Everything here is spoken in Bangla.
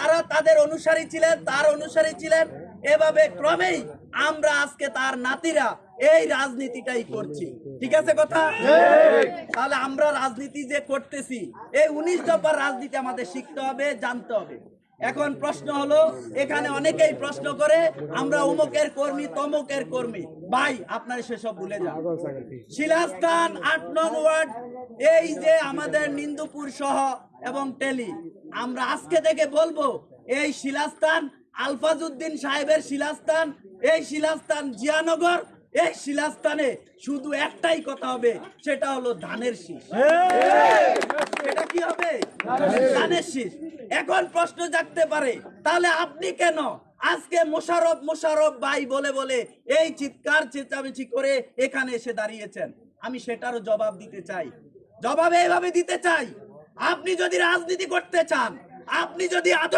তারা তাদের অনুসারী ছিলেন, তার অনুসারী ছিলেন। এভাবে ক্রমেই আমরা আজকে তার নাতিরা এই রাজনীতিটাই করছি। ঠিক আছে কথা? তাহলে আমরা রাজনীতি যে করতেছি, এই উনিশ দফার রাজনীতি আমাদের শিখতে হবে, জানতে হবে। এখন প্রশ্ন হলো এখানে অনেকেই প্রশ্ন করে আমরা অমুকের কর্মী তমুকের কর্মী। ভাই আপনারা সেসব ভুলে যান। শিলাস্থান আট নং ওয়ার্ড এই যে আমাদের নিন্দুপুর সহ এবং টেলি আমরা আজকে থেকে বলব এই শিলাস্থান আলফাজউদ্দিন সাহেবের শিলাস্থান এই শিলাস্থান জিয়ানগর এই শিলাস্থানে শুধু একটাই কথা হবে সেটা হলো ধানের শীষ। হবে এখন প্রশ্ন জাগতে পারে, তাহলে আপনি কেন? আজকে মোশারফ মোশারফ ভাই বলে বলে, এই চিৎকার, চেঁচামেচি করে এখানে এসে দাঁড়িয়েছেন। আমি সেটারও জবাব দিতে চাই। জবাবে এভাবে দিতে চাই। আপনি যদি রাজনীতি করতে চান, আপনি যদি